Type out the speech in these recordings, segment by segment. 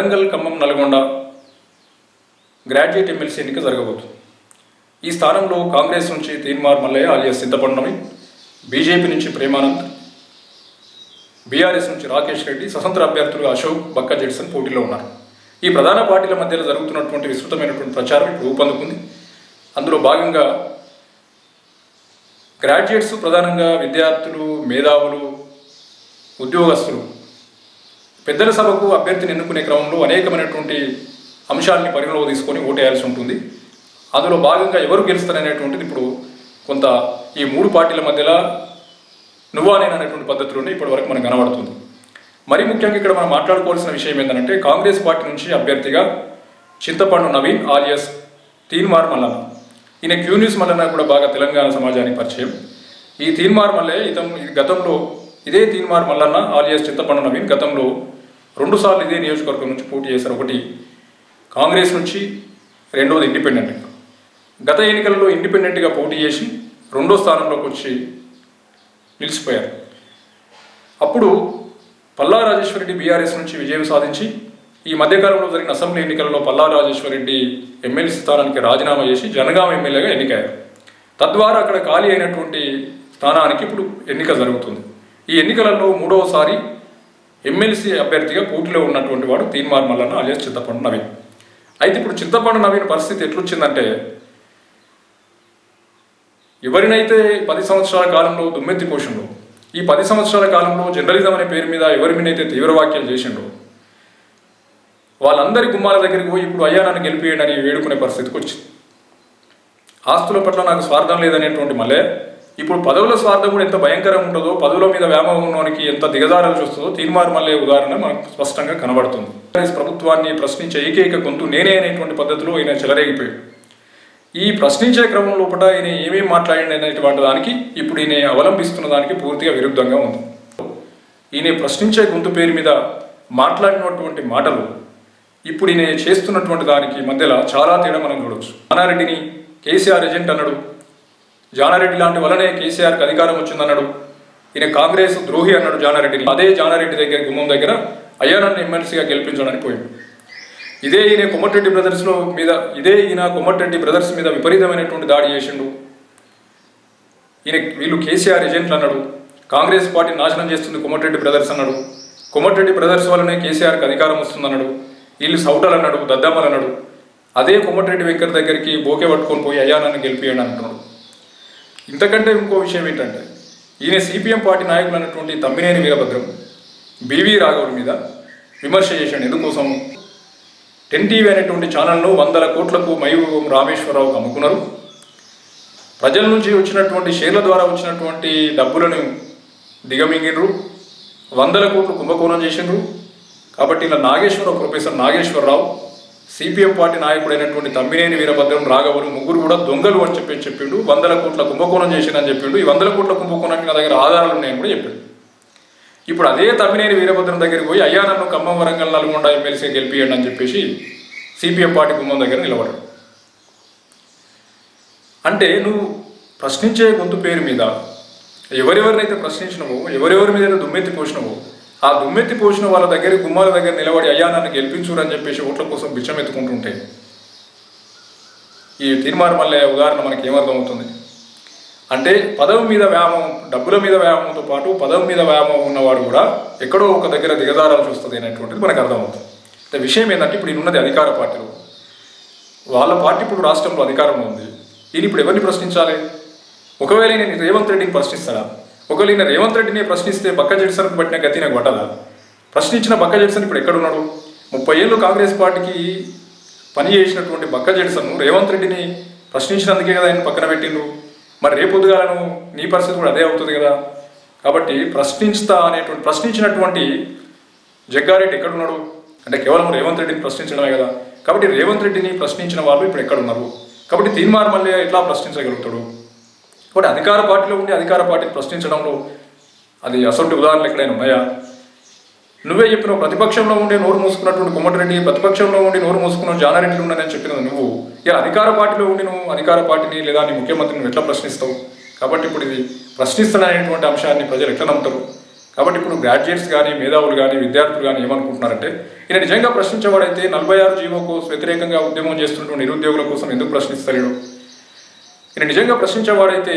Warangal Khammam Nalgonda graduate MLC ఎన్నిక జరగబోతుంది. ఈ స్థానంలో కాంగ్రెస్ నుంచి తీన్మార్ మల్లయ్య ఆలియా సిద్ధపడినవి బీజేపీ నుంచి ప్రేమానంద్ బీఆర్ఎస్ నుంచి రాకేష్ రెడ్డి స్వతంత్ర అభ్యర్థులు అశోక్ బక్క జెడ్సన్ పోటీలో ఉన్నారు. ఈ ప్రధాన పార్టీల మధ్యలో జరుగుతున్నటువంటి విస్తృతమైనటువంటి ప్రచారం ఇప్పుడు ఊపందుకుంది అందులో భాగంగా గ్రాడ్యుయేట్స్ ప్రధానంగా విద్యార్థులు మేధావులు ఉద్యోగస్తులు పెద్దల సభకు అభ్యర్థిని ఎన్నుకునే క్రమంలో అనేకమైనటువంటి అంశాలని పరిగణలో తీసుకొని ఓటేయాల్సి ఉంటుంది. అందులో భాగంగా ఎవరు గెలుస్తారనేటువంటిది ఇప్పుడు కొంత ఈ మూడు పార్టీల మధ్యలో నువ్వా నేను అనేటువంటి పద్ధతిలోనే ఇప్పటి వరకు మనకు కనబడుతుంది. మరి ముఖ్యంగా ఇక్కడ మనం మాట్లాడుకోవాల్సిన విషయం ఏంటంటే కాంగ్రెస్ పార్టీ నుంచి అభ్యర్థిగా చింతపండు నవీన్ ఆలియస్ తీన్మార్ మల్లన్న. ఈయన క్యూ న్యూస్ మల్లన్న కూడా బాగా తెలంగాణ సమాజానికి పరిచయం. ఈ తీన్మార్ మల్లే ఇతను గతంలో ఇదే తీన్మార్ మల్లన్న ఆలియస్ చింతపండు నవీన్ గతంలో రెండుసార్లు ఇదే నియోజకవర్గం నుంచి పోటీ చేశారు. ఒకటి కాంగ్రెస్ నుంచి రెండవది ఇండిపెండెంట్. గత ఎన్నికలలో ఇండిపెండెంట్గా పోటీ చేసి రెండో స్థానంలోకి వచ్చి నిలిచిపోయారు. అప్పుడు పల్లా రాజేశ్వరరెడ్డి బీఆర్ఎస్ నుంచి విజయం సాధించి ఈ మధ్యకాలంలో జరిగిన అసెంబ్లీ ఎన్నికలలో పల్లా రాజేశ్వరరెడ్డి ఎమ్మెల్యే స్థానానికి రాజీనామా చేసి జనగామ ఎమ్మెల్యేగా ఎన్నికయ్యారు. తద్వారా అక్కడ ఖాళీ అయినటువంటి స్థానానికి ఇప్పుడు ఎన్నిక జరుగుతుంది. ఈ ఎన్నికలలో మూడవసారి ఎమ్మెల్సీ అభ్యర్థిగా పోటీలో ఉన్నటువంటి వాడు తీన్మార్ మల్లన్న అలియాస్ చింతపండు నవీన్. అయితే ఇప్పుడు చింతపండు నవీన్ పరిస్థితి ఎట్లొచ్చిందంటే ఎవరినైతే పది సంవత్సరాల కాలంలో దుమ్మెత్తి కోషండు ఈ పది సంవత్సరాల కాలంలో జర్నలిజం అనే పేరు మీద ఎవరి మీదైతే తీవ్ర వ్యాఖ్యలు చేసిండో వాళ్ళందరి గుమ్మాల దగ్గరికి పోయి ఇప్పుడు అయ్యా నన్ను గెలిపేయండి అని వేడుకునే పరిస్థితికి వచ్చింది. ఆస్తుల పట్ల నాకు స్వార్థం లేదనేటువంటి మళ్ళీ ఇప్పుడు పదవుల స్వార్థం కూడా ఎంత భయంకరంగా ఉంటుందో పదవుల మీద వ్యామోహం ఎంత దిగజారాల్సి వస్తుందో తీర్మార్ మళ్ళీ ఉదాహరణ మనకు స్పష్టంగా కనబడుతుంది. కాంగ్రెస్ ప్రభుత్వాన్ని ప్రశ్నించే ఏకైక గొంతు నేనే అనేటువంటి పద్ధతిలో ఈయన చెలరేగిపోయాడు. ఈ ప్రశ్నించే క్రమం లోపల ఈయన ఏమేమి మాట్లాడింది అనేటువంటి దానికి ఇప్పుడు ఈయన అవలంబిస్తున్న దానికి పూర్తిగా విరుద్ధంగా ఉంది. ఈయన ప్రశ్నించే గొంతు పేరు మీద మాట్లాడినటువంటి మాటలు ఇప్పుడు ఈయన చేస్తున్నటువంటి దానికి మధ్యలో చాలా తేడా మనం చూడవచ్చు జానారెడ్డిని కేసీఆర్ ఏజెంట్ అన్నాడు జానారెడ్డి లాంటి వల్లనే కేసీఆర్కి అధికారం వచ్చిందన్నాడు. ఈయన కాంగ్రెస్ ద్రోహి అన్నాడు జానారెడ్డిని. అదే జానారెడ్డి దగ్గర గుమ్మం దగ్గర అయ్యా నన్ను ఎమ్మెల్సీగా గెలిపించడానికి పోయాడు. ఇదే ఈయన కొమ్మటిరెడ్డి బ్రదర్స్లో మీద ఇదే ఈయన కొమ్మటిరెడ్డి బ్రదర్స్ మీద విపరీతమైనటువంటి దాడి చేసిండు. ఈయన వీళ్ళు కేసీఆర్ ఏజెంట్లు అన్నాడు. కాంగ్రెస్ పార్టీ నాశనం చేస్తుంది కొమ్మటిరెడ్డి బ్రదర్స్ అన్నాడు. కొమ్మటిరెడ్డి బ్రదర్స్ వల్లనే కేసీఆర్కి అధికారం వస్తుందన్నాడు. వీళ్ళు సౌటలు అన్నాడు దద్దమ్మలు అన్నాడు. అదే కొమ్మటిరెడ్డి వెంకర్ దగ్గరికి బోకే పట్టుకొని పోయి అయ్యా నన్ను గెలిపియండి అంటున్నాడు. ఇంతకంటే ఇంకో విషయం ఏంటంటే ఈయన సిపిఎం పార్టీ నాయకులు అన్నటువంటి తమ్మినేని వీరభద్రం బీవీ రాఘవుడి మీద విమర్శ చేశాడు. ఎందుకోసం? టెన్ టీవీ అనేటువంటి ఛానల్ను వందల కోట్లకు మయూరం రామేశ్వరరావుకు అమ్ముకున్నారు. ప్రజల నుంచి వచ్చినటువంటి షేర్ల ద్వారా వచ్చినటువంటి డబ్బులను దిగమింగినరు. వందల కోట్లు కుంభకోణం చేసిండ్రు. కాబట్టి ఇలా Nageswararao professor Nageswararao CPM party నాయకుడైనటువంటి Tammineni Veerabhadram రాఘవులు ముగ్గురు కూడా దొంగలు అని చెప్పి చెప్పిండు వందల కోట్ల కుంభకోణం చేసినని చెప్పిండు ఈ వందల కోట్ల కుంభకోణానికి నా దగ్గర ఆధారాలు ఉన్నాయని కూడా చెప్పాడు. ఇప్పుడు అదే తమ్మినేని వీరభద్రం దగ్గరికి పోయి అయ్యా నన్ను ఖమ్మం వరంగల్ నల్గొండ ఎమ్మెల్సీ గెలిపియండి అని చెప్పేసి సిపిఎం పార్టీ కుమ్మం దగ్గర నిలబడ్డాడు. అంటే నువ్వు ప్రశ్నించే గొంతు పేరు మీద ఎవరెవరినైతే ప్రశ్నించినవో ఎవరెవరి మీద దుమ్మెత్తి పోసినవో ఆ దుమ్మెత్తి పోసిన వాళ్ళ దగ్గర కుమార్ దగ్గర నిలబడి అయ్యా నన్ను గెలిపించురు అని చెప్పేసి ఓట్ల కోసం బిచ్చం ఎత్తుకుంటుంటే ఈ తీర్మానం వల్ల ఉదాహరణ మనకి ఏమర్థమవుతుంది? అంటే పదవి మీద వ్యాయామం డబ్బుల మీద వ్యాయామంతో పాటు పదవి మీద వ్యాయామం ఉన్నవాడు కూడా ఎక్కడో ఒక దగ్గర దిగజారాల్సి వస్తుంది అనేటువంటిది మనకు అర్థమవుతుంది. అంటే విషయం ఏంటంటే ఇప్పుడు ఉన్నది అధికార పార్టీలో. వాళ్ళ పార్టీ ఇప్పుడు రాష్ట్రంలో అధికారంలో ఉంది. ఈయన ఇప్పుడు ఎవరిని ప్రశ్నించాలి? ఒకవేళ నేను రేవంత్ రెడ్డిని ప్రశ్నిస్తాడా? ఒకవేళ ఈయన రేవంత్ రెడ్డిని ప్రశ్నిస్తే బక్క జెడ్సన్కి పట్టిన గతి నాకు పట్టదా? ప్రశ్నించిన బక్క జెడ్సన్ ఇప్పుడు ఎక్కడున్నాడు? ముప్పై ఏళ్ళు కాంగ్రెస్ పార్టీకి పని చేసినటువంటి బక్క జెడ్సన్ రేవంత్ రెడ్డిని ప్రశ్నించినందుకే కదా ఆయన పక్కన పెట్టిండు మరి రేపు పొద్దుగాలను నీ పరిస్థితి కూడా అదే అవుతుంది కదా? కాబట్టి ప్రశ్నించుతా అనేటువంటి ప్రశ్నించినటువంటి జగ్గారెడ్డి ఎక్కడున్నాడు? అంటే కేవలం రేవంత్ రెడ్డిని ప్రశ్నించడమే కదా. కాబట్టి రేవంత్ రెడ్డిని ప్రశ్నించిన వాళ్ళు ఇప్పుడు ఎక్కడున్నారు? కాబట్టి తీన్మార్ మళ్ళీ ఎట్లా ప్రశ్నించగలుగుతాడు? కాబట్టి అధికార పార్టీలో ఉండి అధికార పార్టీని ప్రశ్నించడంలో అది అసలు ఉదాహరణలు ఎక్కడైనా ఉన్నాయా? నువ్వే చెప్పిన ప్రతిపక్షంలో ఉండే నోరు మూసుకున్నటువంటి కొమ్మటిరెడ్డి ప్రతిపక్షంలో ఉండి నోరు మూసుకున్న జానారెడ్డి ఉన్నానని చెప్పినది నువ్వు. ఇక అధికార పార్టీలో ఉండి నువ్వు అధికార పార్టీని లేదా నీ ముఖ్యమంత్రిని ఎట్లా ప్రశ్నిస్తావు? కాబట్టి ఇప్పుడు ఇది ప్రశ్నిస్తాననేటువంటి అంశాన్ని ప్రజలు ఎట్లా నమ్ముతారు? కాబట్టి ఇప్పుడు గ్రాడ్యుయేట్స్ కానీ మేధావులు కానీ విద్యార్థులు కానీ ఏమనుకుంటున్నారంటే ఈయన నిజంగా ప్రశ్నించేవాడైతే నలభై ఆరు జీవోకు వ్యతిరేకంగా ఉద్యమం చేస్తున్నటువంటి నిరుద్యోగుల కోసం ఎందుకు ప్రశ్నిస్తలేడు? ఈయన నిజంగా ప్రశ్నించేవాడైతే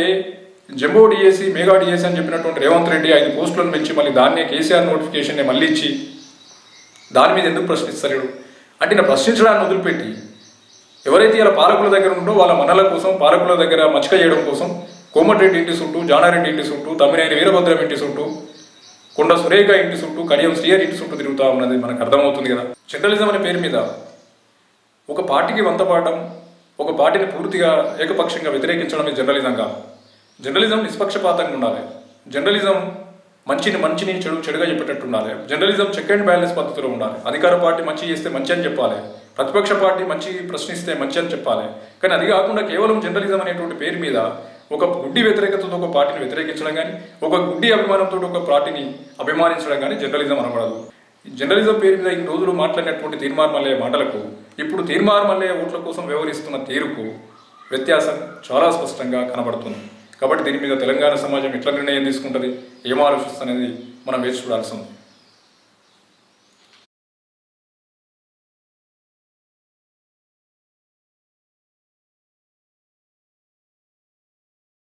జంబో డిఎస్సి మెగా డిఎస్సి అని చెప్పినటువంటి రేవంత్ రెడ్డి ఐదు పోస్టులను పెంచి మళ్ళీ దాన్నే కేసీఆర్ నోటిఫికేషన్ మళ్ళీ ఇచ్చి దాని మీద ఎందుకు ప్రశ్నిస్తలేడు అంటే నేను ప్రశ్నించడాన్ని వదిలిపెట్టి ఎవరైతే ఇలా పాలకుల దగ్గర ఉందో వాళ్ళ మనల కోసం పాలకుల దగ్గర మచ్చక చేయడం కోసం కోమటిరెడ్డి ఇంటి చుట్టూ జానారెడ్డి ఇంటి చుట్టూ తమ్మినేని వీరభద్రం ఇంటి చుట్టూ కొండ సురేఖ ఇంటి చుట్టూ కడియం శ్రీయర్ ఇంటి చుట్టూ తిరుగుతా ఉన్నది మనకు అర్థమవుతుంది కదా? జర్నలిజం అనే పేరు మీద ఒక పార్టీకి వంతపాడడం ఒక పార్టీని పూర్తిగా ఏకపక్షంగా వ్యతిరేకించడమే జర్నలిజం కాదు. జర్నలిజం నిష్పక్షపాతంగా ఉండాలి. జర్నలిజం మంచిని మంచిని చెడు చెడుగా చెప్పేటట్టు ఉండాలి. జర్నలిజం చెక్ అండ్ బ్యాలెన్స్ పద్ధతిలో ఉండాలి. అధికార పార్టీ మంచి చేస్తే మంచి అని చెప్పాలి. ప్రతిపక్ష పార్టీ మంచి ప్రశ్నిస్తే మంచి అని చెప్పాలి. కానీ అది కాకుండా కేవలం జర్నలిజం అనేటువంటి పేరు మీద ఒక గుడ్డి వ్యతిరేకతతో ఒక పార్టీని వ్యతిరేకించడం కానీ ఒక గుడ్డి అభిమానంతో ఒక పార్టీని అభిమానించడం కానీ జర్నలిజం అనబడదు. జర్నలిజం పేరు మీద ఇన్ని రోజులు మాట్లాడినటువంటి తీర్మార్ మల్లయ్య మాటలకు ఇప్పుడు తీర్మార్ మల్లయ్య ఓట్ల కోసం వ్యవహరిస్తున్న తీరుకు వ్యత్యాసం చాలా స్పష్టంగా కనబడుతుంది. కాబట్టి దీని మీద తెలంగాణ సమాజం ఎట్లా నిర్ణయం తీసుకుంటుంది ఏం ఆలోచిస్తుంది మనం వేచి చూడాల్సి ఉంది.